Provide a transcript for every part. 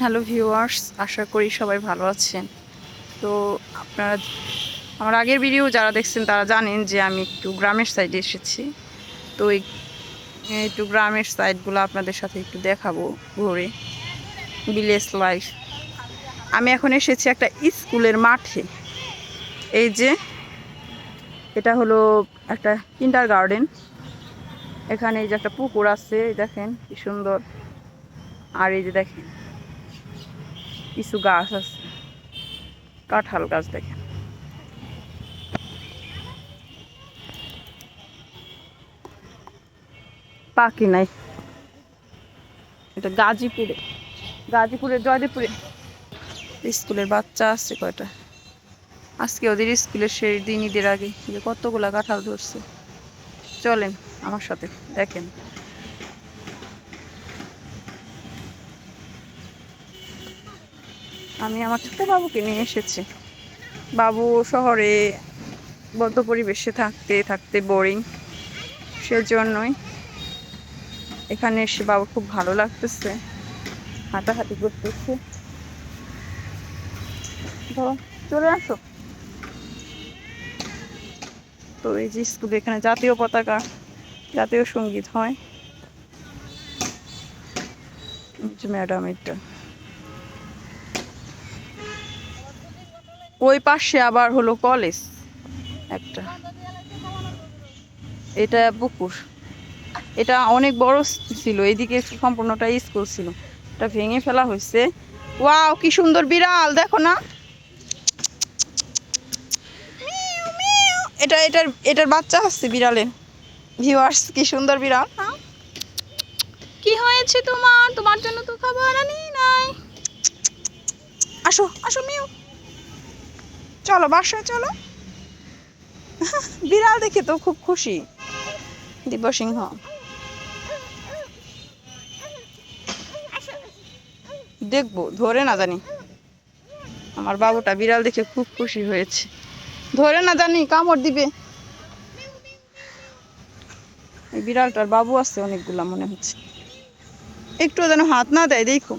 Hello viewers আশা করি সবাই ভালো আছেন। তো আপনারা আমার আগের ভিডিও যারা দেখছেন, তারা জানেন যে আমি একটু গ্রামের সাইডে এসেছি। তো এই একটু গ্রামের সাইডগুলো আপনাদের সাথে একটু দেখাবো ঘুরে। ভিলেজ লাইফ আমি এখন এসেছি একটা স্কুলের মাঠে। এই যে, এটা হলো একটা কিন্ডার গার্ডেন এখানে এই যে একটা পুকুর আছে দেখেন কি সুন্দর। আর এই যে দেখেন কিছু গাছ আছে। কাঁঠাল গাছ দেখেন। পাখি নাই। এটা গাজীপুরে। গাজীপুরে, জয়দেবপুরে। স্কুলের বাচ্চা আসছে কয়টা? আজকে ওদের স্কুলের সেই দিন ঈদের আগে যে কতগুলা কাঁঠাল ধরছে। চলেন আমার সাথে, দেখেন। আমি আমার ছোট বাবুকে নিয়ে এসেছি। বাবু শহরে বদ্ধ পরিবেশে থাকতে থাকতে বোরিং সেজন্যই এখানে এসে বাবু খুব ভালো লাগতেছে। হাঁটাহাঁটি করতেছে। চলে আসো। তো এই যে স্কুলে এখানে জাতীয় পতাকা, জাতীয় সংগীত হয়। ম্যাডাম এটা। ওই পাশে আবার হলো কলেজ একটা। এটা পুকুর এটা অনেক বড় ছিল এদিকে সম্পূর্ণটা স্কুল ছিল। এটা ভেঙে ফেলা হয়েছে। ওয়াও কি সুন্দর বিড়াল দেখো না। এটা এটার এটার বাচ্চা হচ্ছে বিড়ালের। ভিউয়ার্স কি সুন্দর বিড়াল? কি হয়েছে তোমার? তোমার জন্য তো খাবার আনি নাই। আসো আসো মিউ। চলো, বাসায় চলো। বিড়াল দেখে তো খুব খুশি। দিব্য সিংহ। দেখব, ধরে না জানি। আমার বাবুটা বিড়াল দেখে খুব খুশি হয়েছে। ধরে না জানি, কামড় দিবে। বিড়ালটার বাবু আছে অনেকগুলা মনে হচ্ছে। একটু যেন হাত না দেয় দেখো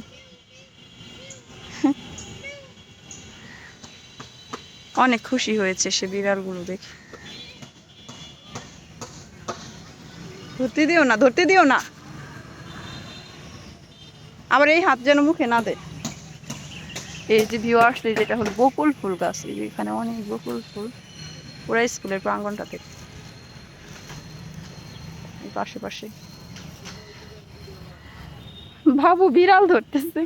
অনেক খুশি হয়েছে সে বিড়ালগুলো দেখে। ধরতে দিও না, ধরতে দিও না। আবার এই হাত যেন মুখে না দেয়। এই যে ভিউ আসলে যেটা হলো বকুল ফুল গাছ, এই এখানে অনেক বকুল ফুল। পুরা স্কুলের প্রাঙ্গনটাতে এই পাশে পাশে। বাবু বিড়াল ধরতেছে।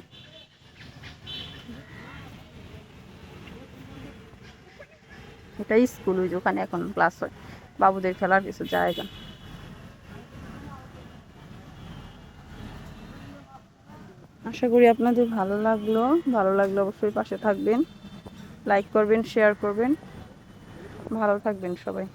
এটা স্কুল হয়েছে ওখানে এখন ক্লাস হয়। বাবুদের খেলার কিছু জায়গা। আশা করি আপনাদের ভালো লাগল। ভালো লাগলে অবশ্যই পাশে থাকবেন। লাইক করবেন শেয়ার করবেন। ভালো থাকবেন সবাই।